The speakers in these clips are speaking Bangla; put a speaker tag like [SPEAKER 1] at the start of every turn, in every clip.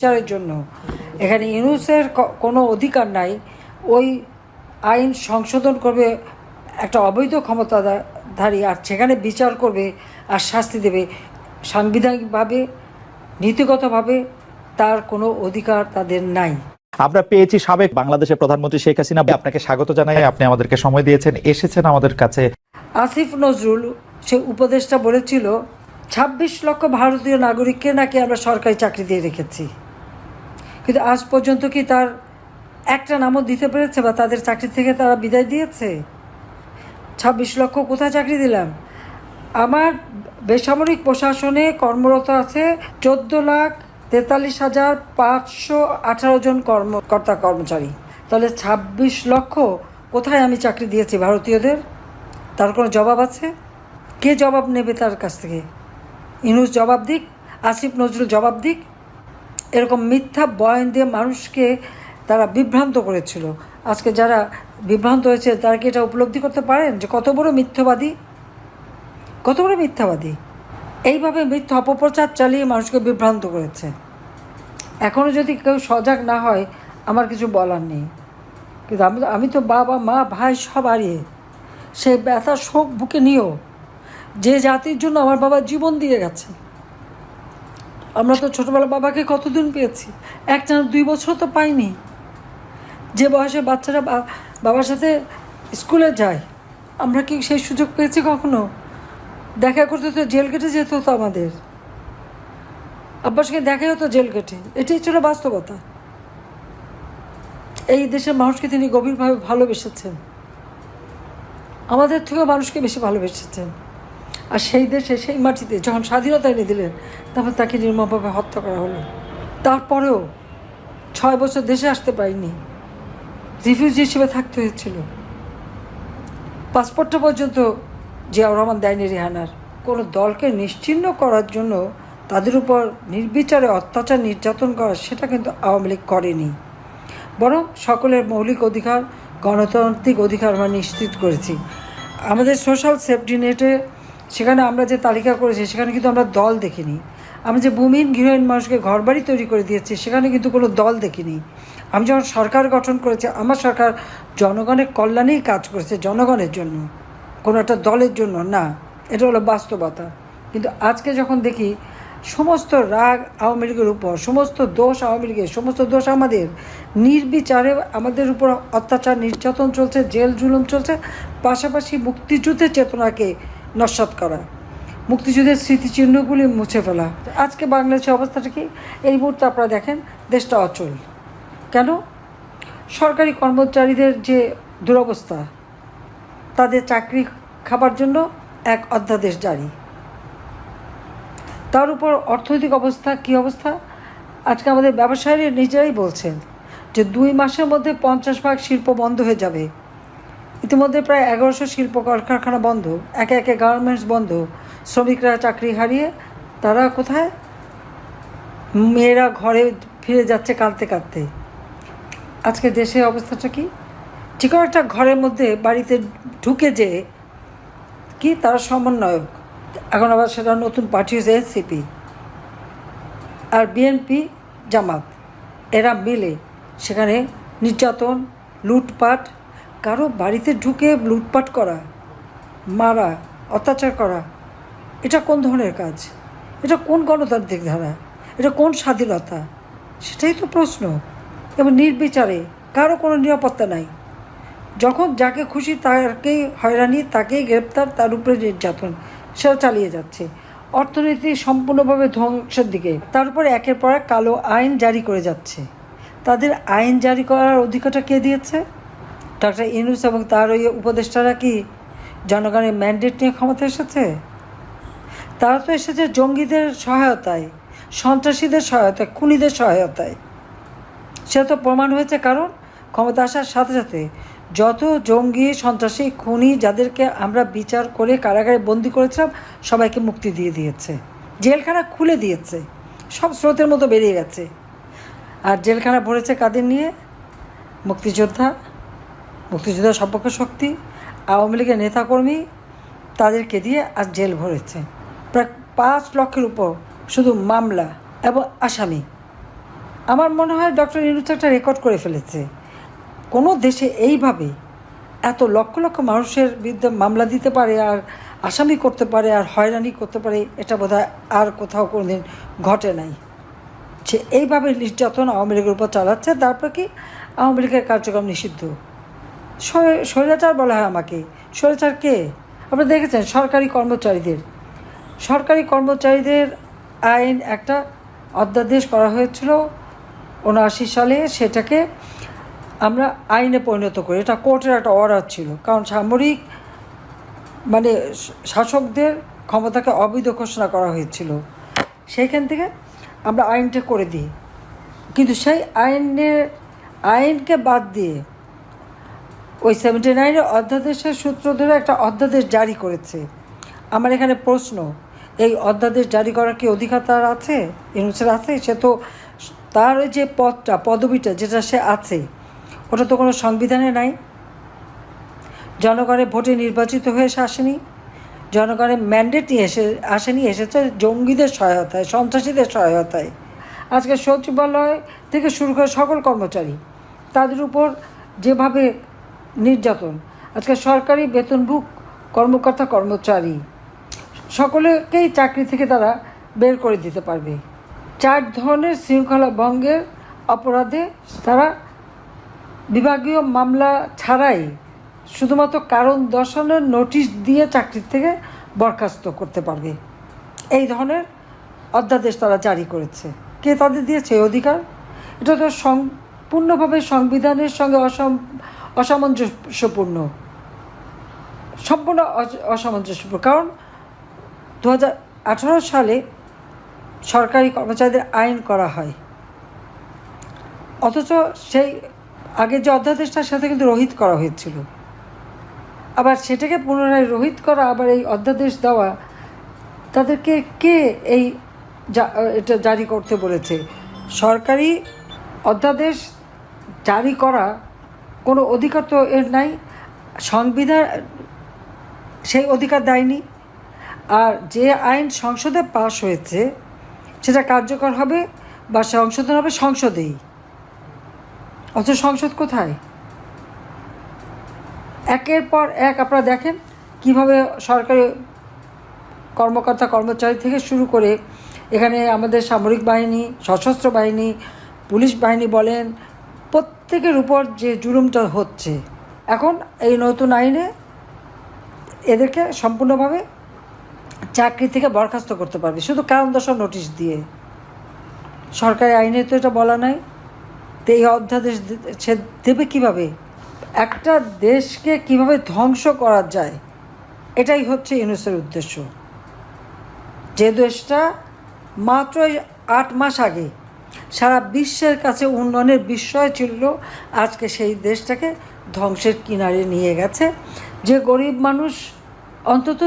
[SPEAKER 1] বিচারের জন্য। এখানে ইউনুসের কোনো অধিকার নাই। ওই আইন সংশোধন করবে একটা অবৈধ ক্ষমতাধারী আর সেখানে বিচার করবে আর শাস্তি দেবে। সাংবিধানিকভাবে নীতিগতভাবে তার কোনো অধিকার তাদের নাই।
[SPEAKER 2] আমরা পেয়েছি সাবেক বাংলাদেশের প্রধানমন্ত্রী শেখ হাসিনা। আপনাকে স্বাগত জানাই। আপনি আমাদেরকে সময় দিয়েছেন। এসেছেন আমাদের কাছে।
[SPEAKER 1] আসিফ নজরুল সে উপদেশটা বলেছিল ছাব্বিশ লক্ষ ভারতীয় নাগরিককে নাকি আমরা সরকারি চাকরি দিয়ে রেখেছি। কিন্তু আজ পর্যন্ত কি তার একটা নামও দিতে পেরেছে বা তাদের চাকরি থেকে তারা বিদায় দিয়েছে? ছাব্বিশ লক্ষ কোথায় চাকরি দিলাম? আমার বেসামরিক প্রশাসনে কর্মরত আছে চোদ্দ লাখ তেতাল্লিশ হাজার পাঁচশো আঠারো জন কর্মকর্তা কর্মচারী। তাহলে ছাব্বিশ লক্ষ কোথায় আমি চাকরি দিয়েছি ভারতীয়দের? তার কোনো জবাব আছে? কে জবাব নেবে তার কাছ থেকে? ইনুস জবাব দিক, আসিফ নজরুল জবাব দিক। এরকম মিথ্যা বয়ান দিয়ে মানুষকে তারা বিভ্রান্ত করেছিল। আজকে যারা বিভ্রান্ত হয়েছে, তারা কি এটা উপলব্ধি করতে পারেন যে কত বড় মিথ্যাবাদী? কত বড় মিথ্যাবাদী? এইভাবে মিথ্যা অপপ্রচার চালিয়ে মানুষকে বিভ্রান্ত করেছে। এখনও যদি কেউ সজাগ না হয়, আমার কিছু বলার নেই। কিন্তু আমি আমি তো বাবা, মা, ভাই সব হারিয়ে। সেই ব্যথা শোক বুকে নিয়েও যে জাতির জন্য আমার বাবা জীবন দিয়ে গেছে। আমরা তো ছোটোবেলা বাবাকে কতদিন পেয়েছি? এক না দুই বছর তো পাইনি। যে বয়সে বাচ্চারা বাবার সাথে স্কুলে যায়, আমরা কি সেই সুযোগ পেয়েছি কখনো? দেখা করতে তো জেল কেটে যেত হতো আমাদের। আব্বার সঙ্গে দেখাই হতো জেল কেটে। এটাই ছিল বাস্তবতা। এই দেশের মানুষকে তিনি গভীরভাবে ভালোবেসেছেন। আমাদের থেকেও মানুষকে বেশি ভালোবেসেছেন। আর সেই দেশে, সেই মাটিতে যখন স্বাধীনতা এনে দিলেন, তখন তাকে নির্মমভাবে হত্যা করা হলো। তারপরেও ছয় বছর দেশে আসতে পারিনি। রিফিউজি হিসেবে থাকতে হয়েছিল। পাসপোর্টটা পর্যন্ত জিয়াউর রহমান দেয়নি রেহানার। কোনো দলকে নিশ্চিহ্ন করার জন্য তাদের উপর নির্বিচারে অত্যাচার নির্যাতন করা, সেটা কিন্তু আওয়ামী লীগ করেনি। বরং সকলের মৌলিক অধিকার, গণতান্ত্রিক অধিকার আমরা নিশ্চিত করেছি। আমাদের সোশ্যাল সেফটি নেটে সেখানে আমরা যে তালিকা করেছি, সেখানে কিন্তু আমরা দল দেখিনি। আমরা যে ভূমিহীন গৃহহীন মানুষকে ঘরবাড়ি তৈরি করে দিয়েছি, সেখানে কিন্তু কোনো দল দেখিনি। আমি যখন সরকার গঠন করেছি, আমার সরকার জনগণের কল্যাণেই কাজ করেছে, জনগণের জন্য। কোনো একটা দলের জন্য না। এটা হলো বাস্তবতা। কিন্তু আজকে যখন দেখি, সমস্ত রাগ আওয়ামী লীগের উপর, সমস্ত দোষ আওয়ামী লীগের, সমস্ত দোষ আমাদের, নির্বিচারে আমাদের উপর অত্যাচার, নির্যাতন চলছে, জেল জুলুম চলছে, পাশাপাশি মুক্তিযুদ্ধের চেতনাকে নস্বাত করা। মুক্তিযুদ্ধের স্মৃতিচিহ্নগুলি মুছে ফেলা। আজকে বাংলাদেশের অবস্থাটা কি? এই মুহূর্তে আপনারা দেখেন, দেশটা অচল। কেন? সরকারি কর্মচারীদের যে দুরবস্থা, তাদের চাকরি খাবার জন্য এক অধ্যাদেশ জারি। তার উপর অর্থনৈতিক অবস্থা, কী অবস্থা? আজকে আমাদের ব্যবসায়ীরা নিজেরাই বলছেন যে দুই মাসের মধ্যে পঞ্চাশ ভাগ শিল্প বন্ধ হয়ে যাবে। ইতিমধ্যে প্রায় এগারোশো শিল্প কলকারখানা বন্ধ, একে একে গার্মেন্টস বন্ধ। শ্রমিকরা চাকরি হারিয়ে তারা কোথায়? মেয়েরা ঘরে ফিরে যাচ্ছে কাঁদতে কাঁদতে। আজকে দেশের অবস্থাটা কি? কোনো একটা ঘরের মধ্যে বাড়িতে ঢুকে যে কি তারা সমন্বয়ক। এখন আবার সেটা নতুন পার্টি হয়েছে এনসিপি। আর বিএনপি জামাত, এরা মিলে সেখানে নির্যাতন, লুটপাট কারও বাড়িতে ঢুকে লুটপাট করা, মারা, অত্যাচার করা, এটা কোন ধরনের কাজ? এটা কোন গণতান্ত্রিক ধারা? এটা কোন স্বাধীনতা? সেটাই তো প্রশ্ন। এবং নির্বিচারে, কারও কোনো নিরাপত্তা নাই। যখন যাকে খুশি তাকেই হয়রানি তাকেই গ্রেপ্তার, তার উপরে নির্যাতন, সেটা চালিয়ে যাচ্ছে। অর্থনীতি সম্পূর্ণভাবে ধ্বংসের দিকে, তার উপরে একের পর এক কালো আইন জারি করে যাচ্ছে। তাদের আইন জারি করার অধিকারটা কে দিয়েছে? ডক্টর ইনুস এবং তার ওই উপদেষ্টারা কি জনগণের ম্যান্ডেট নিয়ে ক্ষমতা এসেছে? তারা তো এসেছে জঙ্গিদের সহায়তায়, সন্ত্রাসীদের সহায়তায়, খুনিদের সহায়তায়। সে তো প্রমাণ হয়েছে কারণ ক্ষমতা আসার সাথে সাথে যত জঙ্গি, সন্ত্রাসী, খুনি যাদেরকে আমরা বিচার করে কারাগারে বন্দি করেছিলাম, সবাইকে মুক্তি দিয়ে দিয়েছে। জেলখানা খুলে দিয়েছে। সব স্রোতের মতো বেরিয়ে গেছে। আর জেলখানা ভরেছে কাদের নিয়ে? মুক্তিযোদ্ধা মুক্তিযোদ্ধা সম্পর্ক শক্তি, আওয়ামী লীগের নেতাকর্মী তাদেরকে দিয়ে আজ জেল ভরেছে। প্রায় পাঁচ লক্ষের উপর শুধু মামলা এবং আসামি। আমার মনে হয় ডক্টর ইউনুস একটা রেকর্ড করে ফেলেছে। কোনো দেশে এইভাবে এত লক্ষ লক্ষ মানুষের বিরুদ্ধে মামলা দিতে পারে আর আসামি করতে পারে আর হয়রানি করতে পারে, এটা বোধহয় আর কোথাও কোনোদিন ঘটে নাই। সে এইভাবে নির্যাতন আওয়ামী লীগের উপর চালাচ্ছে, তারপর কি আওয়ামী লীগের কার্যক্রম নিষিদ্ধ? স্বৈরাচার বলা হয় আমাকে। স্বৈরাচার কে? আপনারা দেখেছেন, সরকারি কর্মচারীদের। সরকারি কর্মচারীদের আইন একটা অধ্যাদেশ করা হয়েছিল উনআশি সালে, সেটাকে আমরা আইনে পরিণত করি। এটা কোর্টের একটা অর্ডার ছিল। কারণ সামরিক মানে শাসকদের ক্ষমতাকে অবৈধ ঘোষণা করা হয়েছিল। সেইখান থেকে আমরা আইনটা করে দিই। কিন্তু সেই আইনের, আইনকে বাদ দিয়ে ওই সেভেন্টি নাইনের অধ্যাদেশের সূত্র ধরে একটা অধ্যাদেশ জারি করেছে। আমার এখানে প্রশ্ন, এই অধ্যাদেশ জারি করার কি অধিকার তার আছে? ইউনুসের আছে? সে তো তার ওই যে পদটা পদবিটা, যেটা সে আছে, ওটা তো কোনো সংবিধানে নাই। জনগণের ভোটে নির্বাচিত হয়ে এসে আসেনি। জনগণের ম্যান্ডেট নিয়ে এসে আসেনি, এসেছে জঙ্গিদের সহায়তায়, সন্ত্রাসীদের সহায়তায়। আজকে সচিবালয় থেকে শুরু করে সকল কর্মচারী, তাদের উপর যেভাবে নির্যাতন। আজকে সরকারি বেতনভুক কর্মকর্তা কর্মচারী সকলেকেই চাকরি থেকে তারা বের করে দিতে পারবে। চার ধরনের শৃঙ্খলা ভঙ্গের অপরাধে তারা বিভাগীয় মামলা ছাড়াই শুধুমাত্র কারণ দর্শানোর নোটিশ দিয়ে চাকরি থেকে বরখাস্ত করতে পারবে। এই ধরনের অধ্যাদেশ তারা জারি করেছে। কে তাদের দিয়েছে অধিকার? এটা তো সম্পূর্ণভাবে সংবিধানের সঙ্গে অসম অসামঞ্জস্যপূর্ণ। সম্পূর্ণ অস- অসামঞ্জস্যপূর্ণ। কারণ দু হাজার আঠারো সালে সরকারি কর্মচারীদের আইন করা হয়। অথচ সেই আগে যে অধ্যাদেশটার সাথে কিন্তু রহিত করা হয়েছিল। আবার সেটাকে পুনরায় রহিত করা, আবার এই অধ্যাদেশ দেওয়া, তাদেরকে কে এই এটা জারি করতে বলেছে? সরকারি অধ্যাদেশ জারি করা কোনো অধিকার তো এর নাই। সংবিধান সেই অধিকার দেয়নি। আর যে আইন সংসদে পাশ হয়েছে, সেটা কার্যকর হবে বা সংশোধন হবে সংসদেই। অথচ সংসদ কোথায়? একের পর এক আপনারা দেখেন কীভাবে সরকারি কর্মকর্তা কর্মচারী থেকে শুরু করে এখানে আমাদের সামরিক বাহিনী, সশস্ত্র বাহিনী, পুলিশ বাহিনী বলেন প্রত্যেকের উপর যে জুলুমটা হচ্ছে, এখন এই নতুন আইনে এদেরকে সম্পূর্ণভাবে চাকরি থেকে বরখাস্ত করতে পারবে। শুধু কারণ দর্শন নোটিশ দিয়ে। সরকারি আইনে তো এটা বলা নাই। তো এই অধ্যাদেশ সে দেবে কীভাবে? একটা দেশকে কীভাবে ধ্বংস করা যায়? এটাই হচ্ছে ইউনুসের উদ্দেশ্য। যে দেশটা মাত্র আট মাস আগে সারা বিশ্বের কাছে উন্নয়নের বিস্ময় ছিল আজকে সেই দেশটাকে ধ্বংসের কিনারে নিয়ে গেছে। যে গরিব মানুষ অন্তত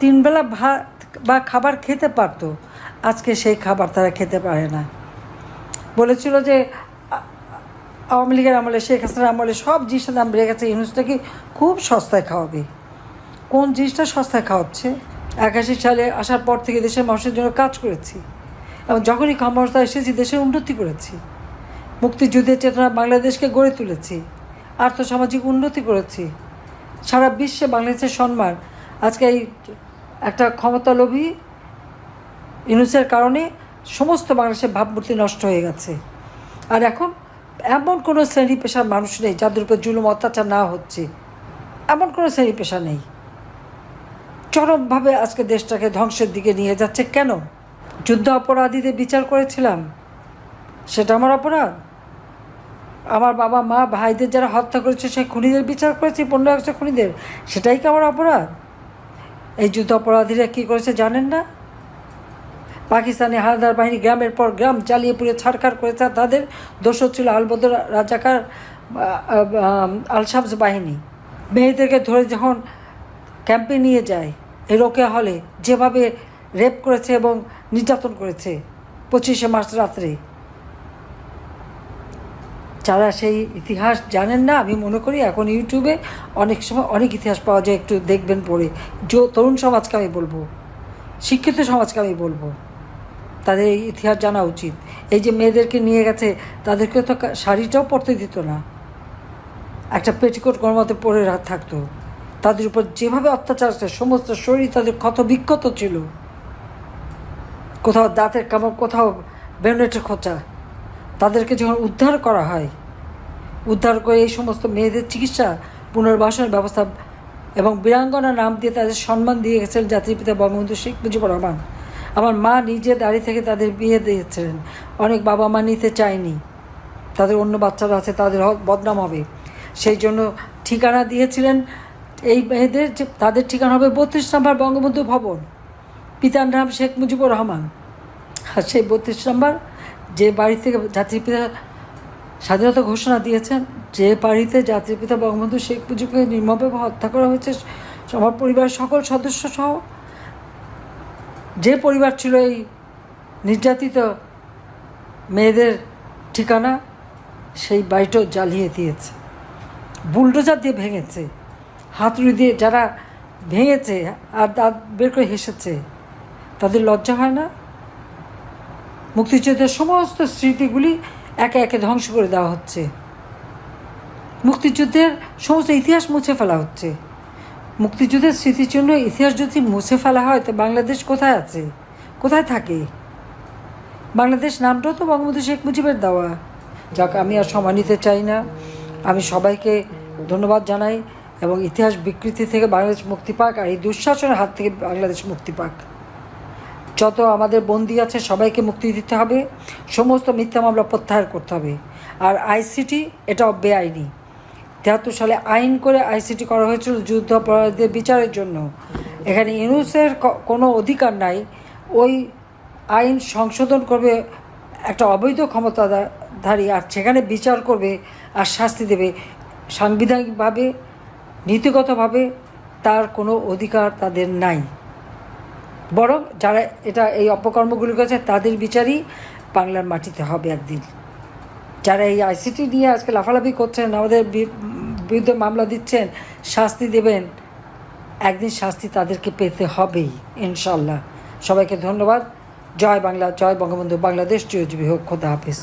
[SPEAKER 1] তিনবেলা ভাত বা খাবার খেতে পারতো, আজকে সেই খাবার তারা খেতে পারে না। বলেছিল যে আওয়ামী লীগের আমলে, শেখ হাসিনার আমলে সব জিনিসের দাম বেড়ে গেছে ইউনুসটাকে খুব সস্তায় খাওয়াবে? কোন জিনিসটা সস্তায় খাওয়াচ্ছে? একাশি সালে আসার পর থেকে দেশের মানুষের জন্য কাজ করেছি। এবং যখনই ক্ষমতা এসেছি, দেশের উন্নতি করেছি। মুক্তিযুদ্ধের চেতনা বাংলাদেশকে গড়ে তুলেছি, আর্থসামাজিক উন্নতি করেছি। সারা বিশ্বে বাংলাদেশের সম্মান। আজকে এই একটা ক্ষমতালোভী ইউনুসের কারণে সমস্ত বাংলাদেশের ভাবমূর্তি নষ্ট হয়ে গেছে। আর এখন এমন কোনো শ্রেণি পেশার মানুষ নেই যাদের উপর জুলুম, অত্যাচার না হচ্ছে। এমন কোনো শ্রেণি পেশা নেই। চরমভাবে আজকে দেশটাকে ধ্বংসের দিকে নিয়ে যাচ্ছে কেন? যুদ্ধ অপরাধীদের বিচার করেছিলাম? সেটা আমার অপরাধ? আমার বাবা, মা, ভাইদের যারা হত্যা করেছে সেই খুনিদের বিচার করেছি পনেরো একশো খুনিদের? সেটাই কি আমার অপরাধ? এই যুদ্ধ অপরাধীরা কী করেছে জানেন না? পাকিস্তানি হানাদার বাহিনী গ্রামের পর গ্রাম জ্বালিয়ে পুড়ে ছাড়খাড় করেছে তাদের দোষ ছিল আলবদর রাজাকার আলশাবস বাহিনী। মেয়েদেরকে ধরে যখন ক্যাম্পে নিয়ে যায় এই হলে যেভাবে রেপ করেছে এবং নির্যাতন করেছে পঁচিশে মার্চ রাত্রে। যারা সেই ইতিহাস জানেন না, আমি মনে করি এখন ইউটিউবে অনেক সময় অনেক ইতিহাস পাওয়া যায়, একটু দেখবেন পড়ে যো, তরুণ সমাজকে আমি বলব, শিক্ষিত সমাজকে আমি বলব, তাদের এই ইতিহাস জানা উচিত। এই যে মেয়েদেরকে নিয়ে গেছে, তাদেরকে তো শাড়িটাও পরতে দিত না। একটা পেটিকোট কোনো মতে পরে থাকতো। তাদের উপর যেভাবে অত্যাচার আছে, সমস্ত শরীর তাদের ক্ষত বিক্ষত ছিল। কোথাও দাঁতের কামড়, কোথাও বেনেটের খোঁচা তাদেরকে যখন উদ্ধার করা হয়, উদ্ধার করে এই সমস্ত মেয়েদের চিকিৎসা, পুনর্বাসনের ব্যবস্থা এবং বীরাঙ্গনা নাম দিয়ে তাদের সম্মান দিয়ে গেছেন জাতির পিতা বঙ্গবন্ধু শেখ মুজিবুর রহমান। আমার মা নিজে দাঁড়িয়ে থেকে তাদের বিয়ে দিয়েছিলেন। অনেক বাবা মা নিতে চায়নি। তাদের অন্য বাচ্চারা আছে, তাদের বদনাম হবে। সেই জন্য ঠিকানা দিয়েছিলেন এই মেয়েদের তাদের ঠিকানা হবে বত্রিশ নম্বর বঙ্গবন্ধু ভবন। পিতার নাম শেখ মুজিবুর রহমান। আর সেই বত্রিশ নম্বর, যে বাড়ি থেকে জাতির পিতা স্বাধীনতা ঘোষণা দিয়েছেন, যে বাড়িতে জাতির পিতা বঙ্গবন্ধু শেখ মুজিবকে নির্মমভাবে হত্যা করা হয়েছে আমার পরিবারের সকল সদস্য সহ, যে পরিবার ছিল এই নির্যাতিত মেয়েদের ঠিকানা, সেই বাড়িটাও জ্বালিয়ে দিয়েছে। বুলডোজার দিয়ে ভেঙেছে, হাতুড়ি দিয়ে যারা ভেঙেছে আর দাঁত বের করে হেসেছে তাদের লজ্জা হয় না। মুক্তিযুদ্ধের সমস্ত স্মৃতিগুলি একে একে ধ্বংস করে দেওয়া হচ্ছে। মুক্তিযুদ্ধের সমস্ত ইতিহাস মুছে ফেলা হচ্ছে। মুক্তিযুদ্ধের স্মৃতিচিহ্ন ইতিহাস যদি মুছে ফেলা হয়, তো বাংলাদেশ কোথায় আছে? কোথায় থাকে? বাংলাদেশ নামটাও তো বঙ্গবন্ধু শেখ মুজিবের দেওয়া। যাক, আমি আর সময় নিতে চাই না। আমি সবাইকে ধন্যবাদ জানাই এবং ইতিহাস বিকৃতি থেকে বাংলাদেশ মুক্তি পাক আর এই দুঃশাসনের হাত থেকে বাংলাদেশ মুক্তি পাক। যত আমাদের বন্দি আছে, সবাইকে মুক্তি দিতে হবে। সমস্ত মিথ্যা মামলা প্রত্যাহার করতে হবে। আর আইসিটি, এটাও বেআইনি। তেহাত্তর সালে আইন করে আইসিটি করা হয়েছিল যুদ্ধ অপরাধীদের বিচারের জন্য। এখানে ইউনুসের কোনো অধিকার নাই। ওই আইন সংশোধন করবে একটা অবৈধ ক্ষমতাধারী, আর সেখানে বিচার করবে আর শাস্তি দেবে। সাংবিধানিকভাবে, নীতিগতভাবে তার কোনো অধিকার তাদের নাই। বরং যারা এটা, এই অপকর্মগুলি করেছে, তাদের বিচারই বাংলার মাটিতে হবে একদিন। যারা এই আইসিটি নিয়ে আজকে লাফালাফি করছেন, আমাদের বিরুদ্ধে মামলা দিচ্ছেন, শাস্তি দেবেন, একদিন শাস্তি তাদেরকে পেতে হবেই ইনশাল্লাহ সবাইকে ধন্যবাদ। জয় বাংলা, জয় বঙ্গবন্ধু, বাংলাদেশ, চিরজীবী হোক, খোদা হাফিজ।